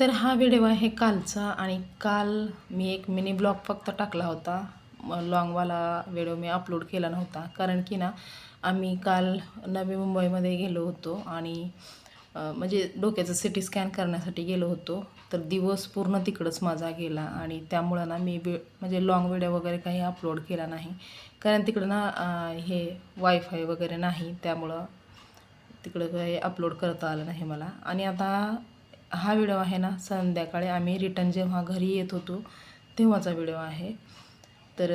तर हा व्हिडिओ आहे कालचा आणि काल मी एक मिनी ब्लॉग फक्त टाकला होता. लॉंगवाला व्हिडिओ मी अपलोड केला नव्हता. कारण की ना आम्ही काल नवी मुंबईमध्ये गेलो होतो आणि म्हणजे डोक्याचं सिटी स्कॅन करण्यासाठी गेलो होतो. तर दिवस पूर्ण तिकडंच माझा गेला आणि त्यामुळं ना मी वे म्हणजे लॉंग व्हिडिओ वगैरे काही अपलोड केला नाही. कारण तिकडं ना हे वायफाय वगैरे नाही. त्यामुळं तिकडं काही अपलोड करता आलं नाही मला. आणि आता हा व्हिडिओ आहे ना संध्याकाळी आम्ही रिटर्न जेव्हा घरी येत होतो तेव्हाचा व्हिडिओ आहे. तर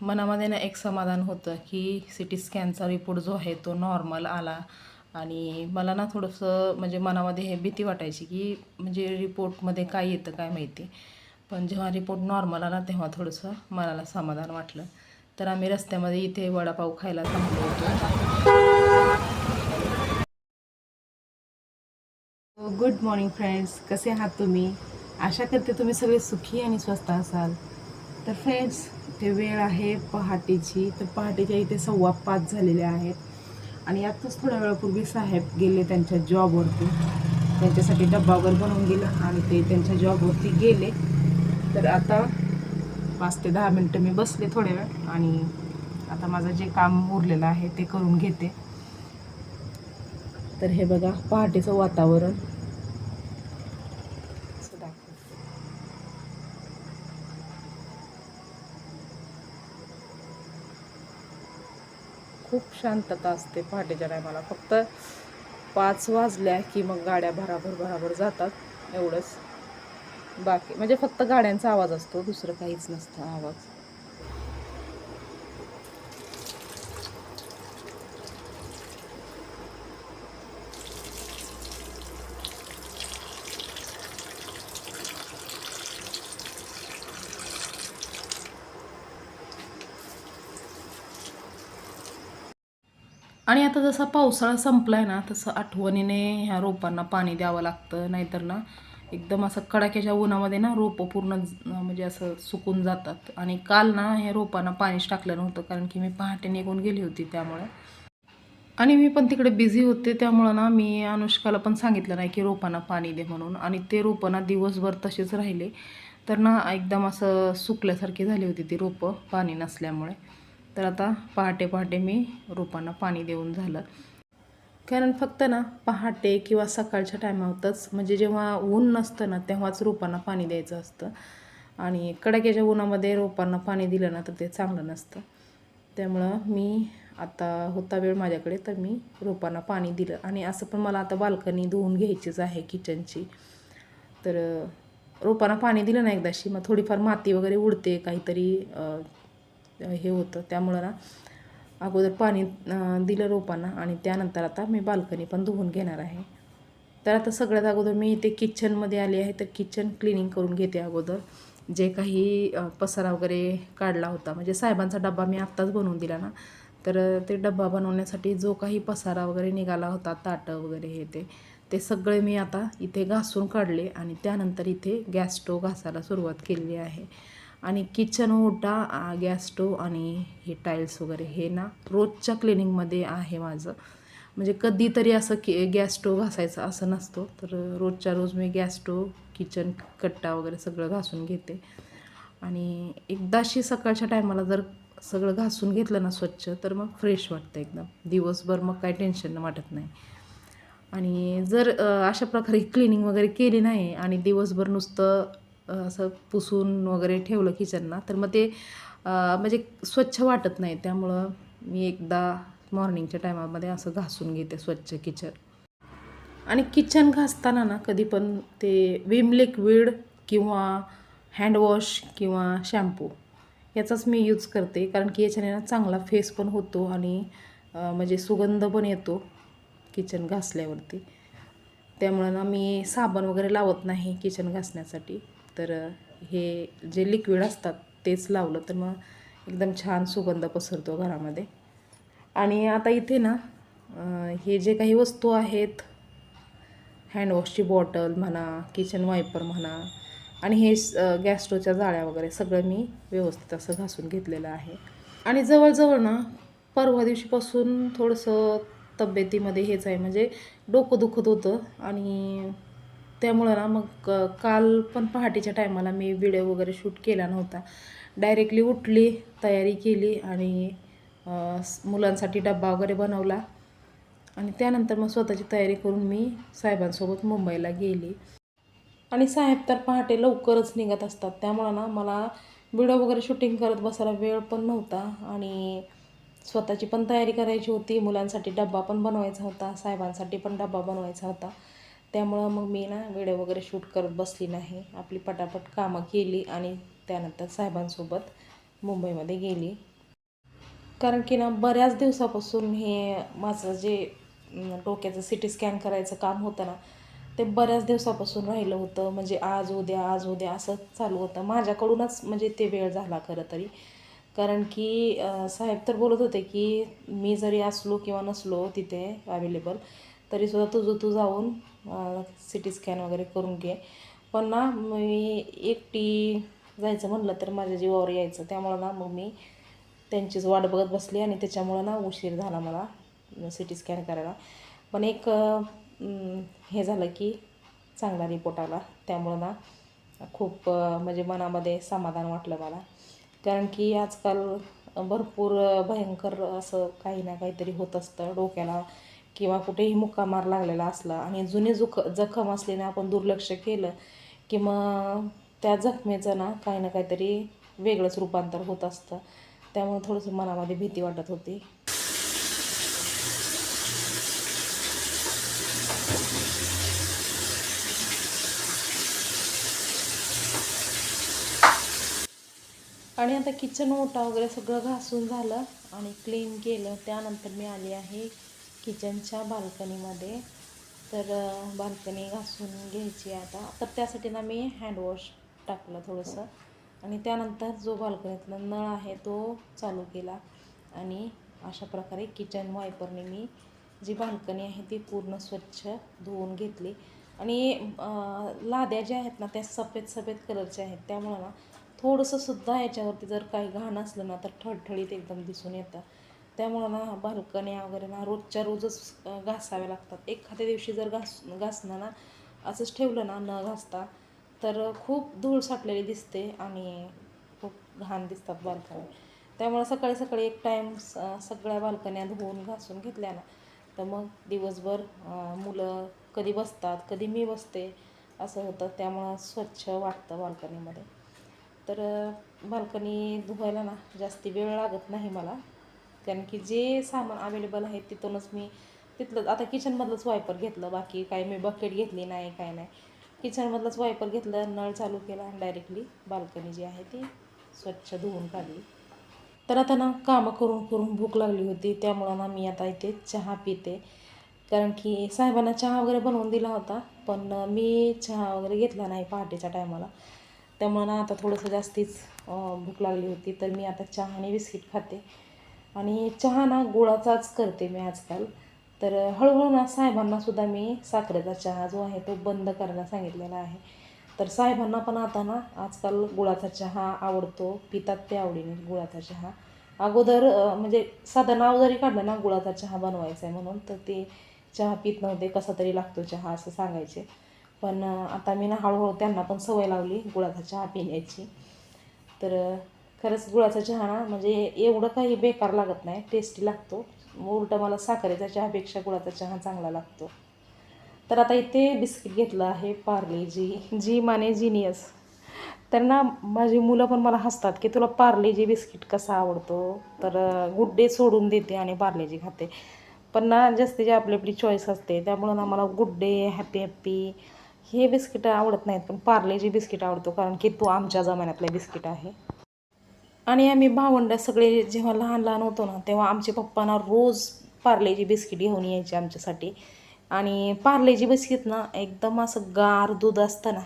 मनामध्ये ना एक समाधान होतं की सी टी स्कॅनचा रिपोर्ट जो आहे तो नॉर्मल आला. आणि मला ना थोडंसं म्हणजे मनामध्ये हे भीती वाटायची की म्हणजे रिपोर्टमध्ये काय येतं काय माहिती. पण जेव्हा रिपोर्ट नॉर्मल आला तेव्हा थोडंसं मनाला समाधान वाटलं. तर आम्ही रस्त्यामध्ये इथे वडापाव खायला थांबलो होतो. गुड मॉर्निंग फ्रेंड्स कसे आहात तुम्ही? आशा करते तुम्ही सगळे सुखी आणि स्वस्त असाल. तर फ्रेंड्स ते वेळ आहे पहाटेची. तर पहाटेच्या इथे सव्वा पाच झालेल्या आहेत. आणि आत्ताच थोड्या वेळापूर्वी साहेब गेले त्यांच्या जॉबवरती त्यांच्यासाठी डब्बावर बनवून गेला आणि ते त्यांच्या जॉबवरती गेले. तर आता पाच ते दहा मिनटं मी बसले थोड्या वेळ आणि आता माझं जे काम उरलेलं आहे ते करून घेते. तर हे बघा पहाटेचं वातावरण असं दाखवते. खूप शांतता असते पहाटेच्या टायमाला फक्त पाच वाजल्या की मग गाड्या भराभर भराभर जातात. एवढंच. बाकी म्हणजे फक्त गाड्यांचा आवाज असतो दुसरं काहीच नसतं आवाज. आणि आता जसा पावसाळा संपला आहे ना तसं आठवणीने ह्या रोपांना पाणी द्यावं लागतं. नाहीतर ना एकदम असं कडाक्याच्या उन्हामध्ये ना रोपं पूर्ण म्हणजे असं सुकून जातात. आणि काल ना ह्या रोपांना पाणीच टाकलं नव्हतं कारण की मी पहाटे निघून गेली होती त्यामुळे. आणि मी पण तिकडे बिझी होते त्यामुळं ना मी अनुष्काला पण सांगितलं नाही की रोपांना पाणी दे म्हणून. आणि ते रोपं ना दिवसभर तसेच राहिले. तर ना एकदम असं सुकल्यासारखी झाली होती ती रोपं पाणी नसल्यामुळे. तर आता पहाटे पहाटे मी रोपांना पाणी देऊन झालं. कारण फक्त ना पहाटे किंवा सकाळच्या टायमावरच म्हणजे जेव्हा ऊन नसतं ना तेव्हाच रोपांना पाणी द्यायचं असतं. आणि कडाक्याच्या उन्हामध्ये रोपांना पाणी दिलं ना तर ते चांगलं नसतं. त्यामुळं मी आता होता वेळ माझ्याकडे तर मी रोपांना पाणी दिलं. आणि असं पण मला आता बाल्कनी धुवून घ्यायचीच आहे किचनची. तर रोपांना पाणी दिलं ना एकदाशी मग थोडीफार माती वगैरे उडते काहीतरी हे होतं. त्यामुळं ना अगोदर पाणी दिलं रोपांना आणि त्यानंतर आता मी बाल्कनी पण धुवून घेणार आहे. तर आता सगळ्यात अगोदर मी इथे किचनमध्ये आली आहे तर किचन क्लिनिंग करून घेते अगोदर. जे काही पसारा वगैरे काढला होता म्हणजे साहेबांचा डब्बा मी आत्ताच बनवून दिला ना. तर ते डब्बा बनवण्यासाठी जो काही पसारा वगैरे निघाला होता ताटं वगैरे हे ते ते सगळे मी आता इथे घासून काढले आणि त्यानंतर इथे गॅस स्टोव घासायला सुरुवात केलेली आहे. आणि किचन ओटा गॅस स्टोव आणि हे टाईल्स वगैरे. हे ना रोजच्या क्लिनिंगमध्ये आहे माझं. म्हणजे कधीतरी असं की गॅस स्टोव घासायचं असं नसतो. तर रोजच्या रोज मी गॅस स्टोव किचन कट्टा वगैरे सगळं घासून घेते. आणि एकदाशी सकाळच्या टायमाला जर सगळं घासून घेतलं ना स्वच्छ तर मग फ्रेश वाटतं एकदम. दिवसभर मग काही टेन्शन वाटत नाही. आणि जर अशा प्रकारे क्लिनिंग वगैरे केली नाही आणि दिवसभर नुसतं असं पुसून वगैरे ठेवलं किचनला. तर मग ते म्हणजे स्वच्छ वाटत नाही. त्यामुळं मी एकदा मॉर्निंगच्या टायमामध्ये असं घासून घेते स्वच्छ किचन. आणि किचन घासताना ना कधी पण ते विम लिक्विड किंवा हँडवॉश किंवा शॅम्पू याचाच मी यूज करते. कारण की याच्याने ना चांगला फेस पण होतो आणि म्हणजे सुगंध पण येतो किचन घासल्यावरती. त्यामुळं ना मी साबण वगैरे लावत नाही किचन घासण्यासाठी. तर हे जे लिक्विड असतात तेच लावलं तर मग एकदम छान सुगंध पसरतो घरामध्ये. आणि आता इथे ना हे जे काही वस्तू आहेत हँडवॉशची बॉटल म्हणा किचन वायपर म्हणा आणि हे गॅस्ट्रोच्या गॅस जाळ्या वगैरे सगळं मी व्यवस्थित असं घासून घेतलेलं आहे. आणि जवळजवळ ना परवा दिवशीपासून थोडंसं तब्येतीमध्ये हेच आहे म्हणजे डोकं दुखत होतं आणि त्यामुळं ना मग काल पण पहाटेच्या टायमाला मी व्हिडिओ वगैरे शूट केला नव्हता. डायरेक्टली उठली तयारी केली आणि मुलांसाठी डब्बा वगैरे बनवला. आणि त्यानंतर मग स्वतःची तयारी करून मी साहेबांसोबत मुंबईला गेली. आणि साहेब तर पहाटे लवकरच निघत असतात. त्यामुळं ना मला व्हिडिओ वगैरे शूटिंग करत बसायला वेळ पण नव्हता. आणि स्वतःची पण तयारी करायची होती. मुलांसाठी डब्बा पण बनवायचा होता. साहेबांसाठी पण डब्बा बनवायचा होता. त्यामुळं मग मी ना व्हिडिओ वगैरे शूट करत बसली नाही. आपली पटापट कामं केली आणि त्यानंतर साहेबांसोबत मुंबईमध्ये गेली. कारण की ना बऱ्याच दिवसापासून हे माझं जे डोक्याचं सी टी स्कॅन करायचं काम होतं ना ते बऱ्याच दिवसापासून राहिलं होतं. म्हणजे आज उद्या आज उद्या असं चालू होतं. माझ्याकडूनच म्हणजे ते वेळ झाला खरं तरी. कारण की साहेब तर बोलत होते की मी जरी असलो किंवा नसलो तिथे अवेलेबल तरीसुद्धा तुझं तू जाऊन सी टी स्कॅन वगैरे करून घे. पण ना मी एकटी जायचं म्हणलं तर माझ्या जीवावर यायचं. त्यामुळं ना मग मी त्यांचीच वाट बघत बसली आणि त्याच्यामुळं ना उशीर झाला मला सी टी स्कॅन करायला. पण एक हे झालं की चांगला रिपोर्ट आला. त्यामुळं ना खूप म्हणजे मनामध्ये समाधान वाटलं मला. कारण की आजकाल भरपूर भयंकर असं काही ना काहीतरी होत असतं डोक्याला. किंवा कुठेही मुक्का मार लागलेला असला आणि जुने जुख जखम असल्याने आपण दुर्लक्ष केलं की मग त्या जखमेचं ना काही ना काहीतरी वेगळंच रूपांतर होत असतं. त्यामुळे थोडंसं मनामध्ये भीती वाटत होती. आणि आता किचन ओटा वगैरे सगळं घासून झालं आणि क्लीन केलं. त्यानंतर मी आली आहे किचनच्या बाल्कनीमध्ये. तर बाल्कनी घासून घ्यायची आता. तर त्यासाठी ना मी हँडवॉश टाकलं थोडंसं. आणि त्यानंतर जो बाल्कनीतला नळ आहे तो चालू केला. आणि अशा प्रकारे किचन वायपरने मी जी बाल्कनी आहे ती पूर्ण स्वच्छ धुवून घेतली. आणि लाद्या ज्या आहेत ना त्या सफेद सफेद कलरच्या आहेत. त्यामुळं ना थोडंसं सुद्धा याच्यावरती जर काही घाण असलं ना तर ठळठळीत एकदम दिसून येतं. त्यामुळं ना बाल्कन्या वगैरे ना रोजच्या रोजच घासाव्या लागतात. एखाद्या दिवशी जर घास घासणं ना असंच ठेवलं ना न घासता तर खूप धूळ साठलेली दिसते आणि खूप घाण दिसतात बाल्कन्या त्यामुळं सकाळी सकाळी एक टाईम सगळ्या बाल्कन्या धुवून घासून घेतल्या ना तर मग दिवसभर मुलं कधी बसतात कधी मी बसते असं होतं. त्यामुळं स्वच्छ वाटतं बाल्कनीमध्ये तर बाल्कनी धुवायला ना जास्ती वेळ लागत नाही मला. कारण की जे सामान अवेलेबल आहे तिथूनच मी तिथलं आता किचनमधलंच वायपर घेतलं बाकी काही मी बकेट घेतली नाही काय नाही. किचनमधलंच वायपर घेतलं नळ चालू केला आणि डायरेक्टली बाल्कनी जी आहे ती स्वच्छ धुवून काढली. तर आता ना कामं करून करून भूक लागली होती त्यामुळं ना मी आता इथे चहा पिते. कारण की साहेबांना चहा वगैरे बनवून दिला होता पण मी चहा वगैरे घेतला नाही पहाटेच्या टायमाला. त्यामुळं ना आता थोडंसं जास्तीच भूक लागली होती तर मी आता चहा आणि बिस्किट खाते. आणि चहा ना गुळाचाच करते मी आजकाल. तर हळूहळू ना साहेबांनासुद्धा मी साखरेचा चहा जो आहे तो बंद करायला सांगितलेला आहे. तर साहेबांना पण आता ना आजकाल गुळाचा चहा आवडतो. पितात ते आवडीने गुळाचा चहा. अगोदर म्हणजे साधं नाव जरी काढलं ना गुळाचा चहा बनवायचा आहे म्हणून तर ते चहा पित नव्हते. कसा तरी लागतो चहा असं सांगायचे. पण आता मी ना हळूहळू त्यांना पण सवय लावली गुळाचा चहा पिण्याची. तर खरंच गुळाचा चहा ना म्हणजे एवढं काही बेकार लागत नाही टेस्टी लागतो. उलटं मला साखरेचा चहापेक्षा गुळाचा चहा चांगला लागतो. तर आता इथे बिस्किट घेतलं आहे पार्ले जी. जी माने जिनियस तर ना माझी मुलं पण मला हसतात की तुला पार्लेजी बिस्किट कसा आवडतो? तर गुड डे सोडून देते आणि पार्लेजी खाते. पण ना जास्तीची आपली आपली चॉईस असते त्यामुळं ना मला गुड डे हॅपी हॅपी हे बिस्किट आवडत नाहीत. पण पार्लेजी बिस्किट आवडतो कारण की तो आमच्या जमान्यातलं बिस्किट आहे. आणि आम्ही भावंड सगळे जेव्हा लहान लहान होतो ना तेव्हा आमचे पप्पांना रोज पार्लेजी बिस्किट घेऊन यायची आमच्यासाठी. आणि पार्लेजी बिस्किट ना एकदम असं गार दूध असतं ना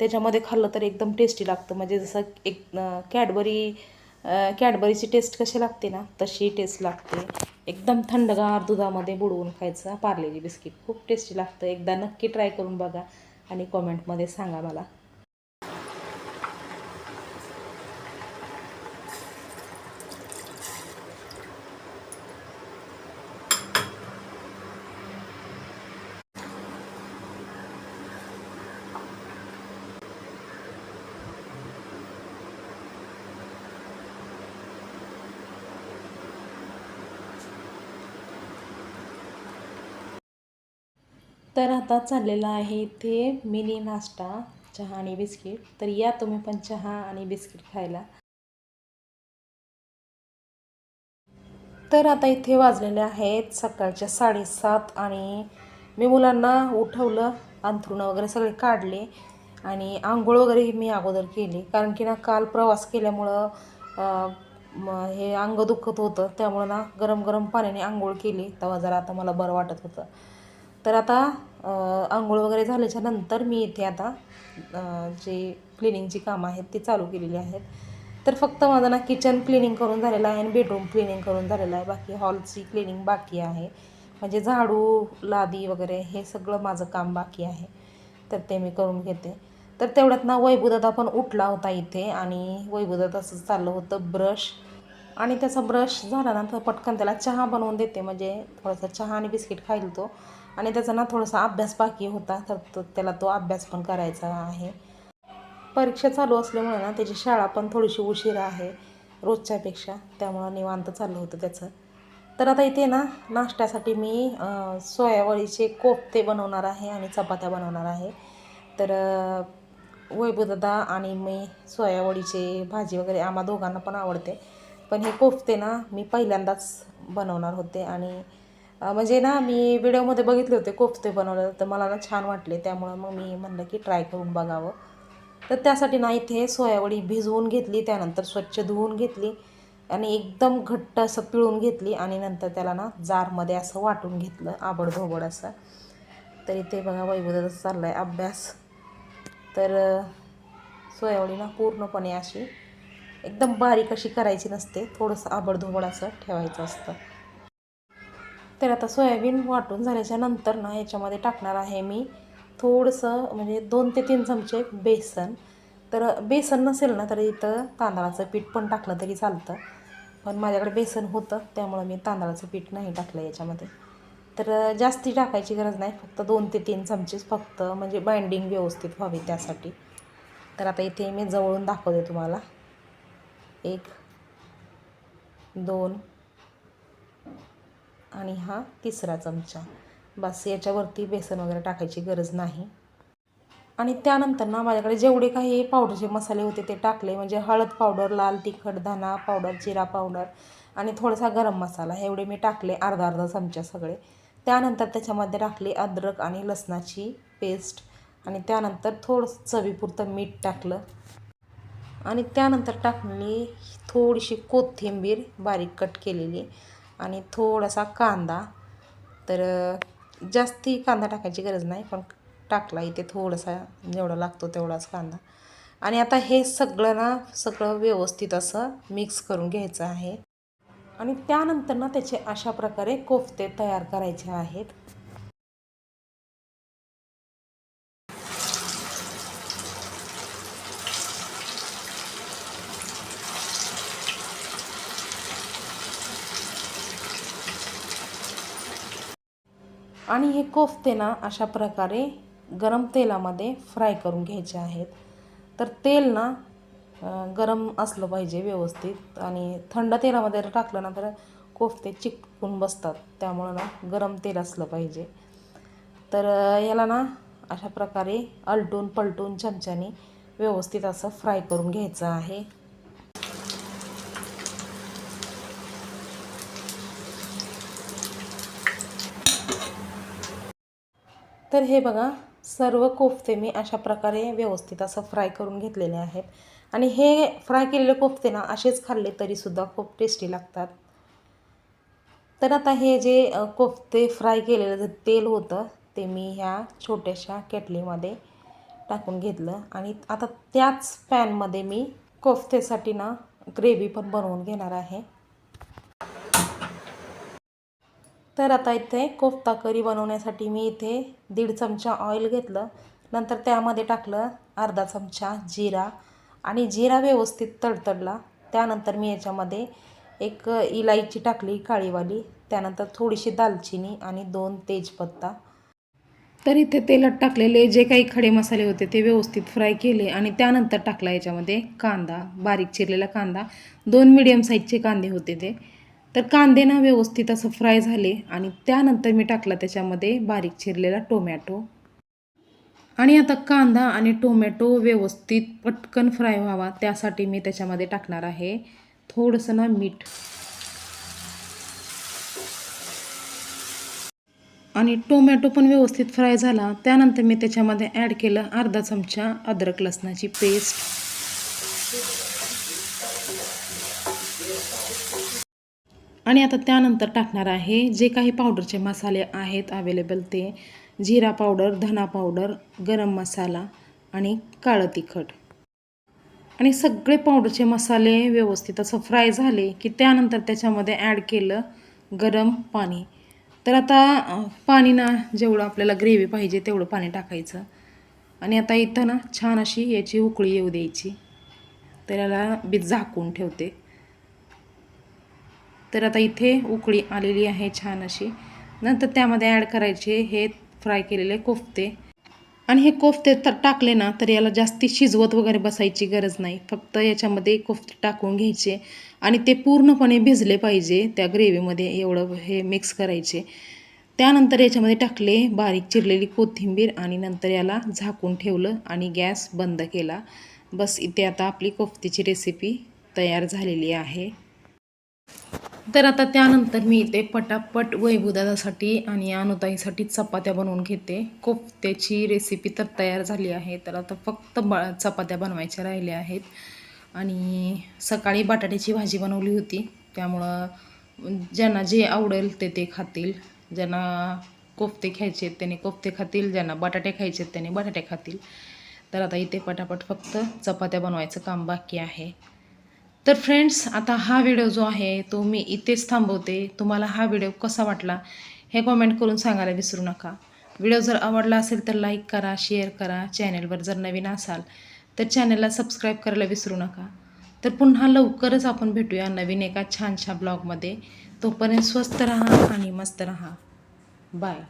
त्याच्यामध्ये खाल्लं तर एकदम टेस्टी लागतं. म्हणजे जसं एक कॅडबरी कॅडबरीची टेस्ट कशी लागते ना तशी टेस्ट लागते. एकदम थंडगार दुधामध्ये बुडवून खायचं पार्लेजी बिस्किट. खूप टेस्टी लागतं. एकदा नक्की ट्राय करून बघा आणि कॉमेंटमध्ये सांगा मला. तर आता चाललेलं आहे इथे मिनी नाश्ता चहा आणि बिस्किट. तर या तुम्ही पण चहा आणि बिस्किट खायला. तर आता इथे वाजलेले आहेत सकाळच्या साडेसात आणि मी मुलांना उठवलं अंथरुणं वगैरे सगळे काढले आणि आंघोळ वगैरे मी अगोदर केली. कारण की ना काल प्रवास केल्यामुळं हे अंग दुखत होतं. त्यामुळं ना गरम गरम पाण्याने आंघोळ केली. तेव्हा जरा आता मला बरं वाटत होतं. तर आता आंघोळ वगैरे झाल्याच्यानंतर मी इथे आता जे क्लिनिंगची कामं आहेत ती चालू केलेली आहेत. तर फक्त माझं ना किचन क्लिनिंग करून झालेलं आहे आणि बेडरूम क्लिनिंग करून झालेलं आहे. बाकी हॉलची क्लिनिंग बाकी आहे. म्हणजे झाडू लादी वगैरे हे सगळं माझं काम बाकी आहे. तर ते मी करून घेते. तर तेवढ्यात ना वैभूदादा पण उठला होता इथे आणि वैभवदादाचं चाललं होतं ब्रश. आणि त्याचा ब्रश झाला ना तर पटकन त्याला चहा बनवून देते. म्हणजे थोडासा चहा आणि बिस्किट खाईल तो. आणि त्याचा ना थोडासा अभ्यास बाकी होता तर तो त्याला तो अभ्यास पण करायचा आहे. परीक्षा चालू असल्यामुळे ना त्याची शाळा पण थोडीशी उशीर आहे रोजच्यापेक्षा. त्यामुळं निवांत चाललं होतं त्याचं. तर आता इथे ना नाश्त्यासाठी मी सोयावळीचे कोफ्ते बनवणार आहे आणि चपात्या बनवणार आहे. तर अं, वैभवदादा आणि मी सोयावडीचे भाजी वगैरे आम्हा दोघांना पण आवडते. पण हे कोफ्ते ना मी पहिल्यांदाच बनवणार होते आणि म्हणजे ना मी व्हिडिओमध्ये बघितले होते कोफ्ते बनवले तर मला ना छान वाटले. त्यामुळं मग मी म्हणलं की ट्राय करून बघावं. तर त्यासाठी ना इथे सोयावडी भिजवून घेतली त्यानंतर स्वच्छ धुवून घेतली आणि एकदम घट्ट असं पिळून घेतली आणि नंतर त्याला ना जारमध्ये असं वाटून घेतलं आबडधोबड असं. तर इथे बघा वैभवदाचा चालला आहे अभ्यास. तर सोयावडी ना पूर्णपणे अशी एकदम बारीक अशी करायची नसते थोडंसं आबडधोबड असं ठेवायचं असतं. तर आता सोयाबीन वाटून झाल्याच्यानंतर ना याच्यामध्ये टाकणार आहे मी थोडंसं म्हणजे दोन ते तीन चमचे बेसन. तर बेसन नसेल ना तर इथं तांदळाचं पीठ पण टाकलं तरी चालतं. पण माझ्याकडे बेसन होतं त्यामुळं मी तांदळाचं पीठ नाही टाकलं याच्यामध्ये. तर जास्ती टाकायची गरज नाही फक्त दोन ते तीन चमचेच फक्त म्हणजे बाइंडिंग व्यवस्थित व्हावी त्यासाठी. तर आता इथे मी जवळून दाखवते तुम्हाला. एक दोन आणि हा तिसरा चमचा. बस याच्यावरती बेसन वगैरे टाकायची गरज नाही. आणि त्यानंतर ना माझ्याकडे जेवढे काही पावडरचे मसाले होते ते टाकले. म्हणजे हळद पावडर लाल तिखट धना पावडर जिरा पावडर आणि थोडासा गरम मसाला. एवढे मी टाकले अर्धा अर्धा चमचा सगळे. त्यानंतर त्याच्यामध्ये टाकली अद्रक आणि लसणाची पेस्ट आणि त्यानंतर थोडंसं चवीपुरतं मीठ टाकलं. आणि त्यानंतर टाकली थोडीशी कोथिंबीर बारीक कट केलेली. आणि थोडासा कांदा. तर जास्ती कांदा टाकायची गरज नाही पण टाकला इथे थोडासा जेवढा लागतो तेवढाच कांदा. आणि आता हे सगळं ना सगळं व्यवस्थित असं मिक्स करून घ्यायचं आहे. आणि त्यानंतर ना त्याचे अशा प्रकारे कोफ्ते तयार करायचे आहेत. आणि हे कोफ्ते ना अशा प्रकारे गरम तेलामध्ये फ्राय करून घ्यायचे आहेत. तर तेल ना गरम असलं पाहिजे व्यवस्थित आणि थंड तेलामध्ये जर टाकलं ना तर कोफ्ते चिकटून बसतात. त्यामुळं ना गरम तेल असलं पाहिजे. तर याला ना अशा प्रकारे अलटून पलटून चमच्याने व्यवस्थित असं फ्राय करून घ्यायचं आहे. तर हे बघा सर्व कोफ्ते मी अशा प्रकारे व्यवस्थित असं फ्राय करून घेतलेले आहेत. आणि हे फ्राय केलेले कोफ्ते ना असेच खाल्ले तरीसुद्धा खूप टेस्टी लागतात. तर आता हे जे कोफ्ते फ्राय केलेलं जे तेल होतं ते मी ह्या छोट्याशा केटलीमध्ये टाकून घेतलं. आणि आता त्याच पॅनमध्ये मी कोफ्तेसाठी ना ग्रेव्ही पण बनवून घेणार आहे. तर आता इथे कोफ्ता करी बनवण्यासाठी मी इथे दीड चमचा ऑइल घेतलं. नंतर त्यामध्ये टाकलं अर्धा चमचा जिरा आणि जिरा व्यवस्थित तडतडला. त्यानंतर मी याच्यामध्ये एक इलायची टाकली काळीवाली. त्यानंतर थोडीशी दालचिनी आणि दोन तेजपत्ता. तर इथे तेलात टाकलेले जे काही खडे मसाले होते ते व्यवस्थित फ्राय केले आणि त्यानंतर टाकला याच्यामध्ये कांदा बारीक चिरलेला कांदा. दोन मिडियम साईजचे कांदे होते ते. तर कांदे ना व्यवस्थित असं फ्राय झाले आणि त्यानंतर मी टाकला त्याच्यामध्ये बारीक चिरलेला टोमॅटो आणि आता कांदा आणि टोमॅटो व्यवस्थित पटकन फ्राय व्हावा त्यासाठी मी त्याच्यामध्ये टाकणार आहे थोडंसं ना मीठ. आणि टोमॅटो पण व्यवस्थित फ्राय झाला त्यानंतर मी त्याच्यामध्ये ॲड केलं अर्धा चमचा अद्रक लसणाची पेस्ट आणि आता त्यानंतर टाकणार आहे जे काही पावडरचे मसाले आहेत अवेलेबल ते. जिरा पावडर धना पावडर गरम मसाला आणि काळं तिखट. आणि सगळे पावडरचे मसाले व्यवस्थित असं फ्राय झाले की त्यानंतर त्याच्यामध्ये ॲड केलं गरम पाणी. तर आता पाणी ना जेवढं आपल्याला ग्रेव्ही पाहिजे तेवढं पाणी टाकायचं. आणि आता इथं ना छान अशी याची उकळी येऊ द्यायची. तर याला बी झाकून ठेवते. तर आता इथे उकळी आलेली आहे छान अशी. नंतर त्यामध्ये ॲड करायचे हे फ्राय केलेले कोफ्ते. आणि हे कोफ्ते तर टाकले ना तर याला जास्ती शिजवत वगैरे बसायची गरज नाही. फक्त याच्यामध्ये कोफ्ते टाकून घ्यायचे आणि ते पूर्णपणे भिजले पाहिजे त्या ग्रेव्हीमध्ये एवढं हे मिक्स करायचे. त्यानंतर याच्यामध्ये टाकले बारीक चिरलेली कोथिंबीर आणि नंतर याला झाकून ठेवलं आणि गॅस बंद केला. बस इथे आता आपली कोफ्तीची रेसिपी तयार झालेली आहे. तर आता त्यानंतर मी इथे पटापट वैभुदासाठी आणि अनुताईसाठी चपात्या बनवून घेते. कोफ्त्याची रेसिपी तर तयार झाली आहे. तर आता फक्त बा चपात्या बनवायच्या राहिल्या आहेत. आणि सकाळी बटाट्याची भाजी बनवली होती. त्यामुळं ज्यांना जे आवडेल ते ते खातील. ज्यांना कोफ्ते खायचे आहेत त्याने कोफ्ते खातील. ज्यांना बटाटे खायचे आहेत त्याने बटाटे खातील. तर आता इथे पटापट फक्त चपात्या बनवायचं काम बाकी आहे. तर फ्रेंड्स आता हा व्हिडिओ जो आहे तो मी इथेच थांबवते. तुम्हाला हा व्हिडिओ कसा वाटला हे कॉमेंट करून सांगायला विसरू नका. व्हिडिओ जर आवडला असेल तर लाईक करा शेअर करा. चॅनलवर जर नवीन असाल तर चॅनलला सबस्क्राईब करायला विसरू नका. तर पुन्हा लवकरच आपण भेटूया नवीन एका छानशा ब्लॉगमध्ये तोपर्यंत स्वस्त रहा आणि मस्त रहा. बाय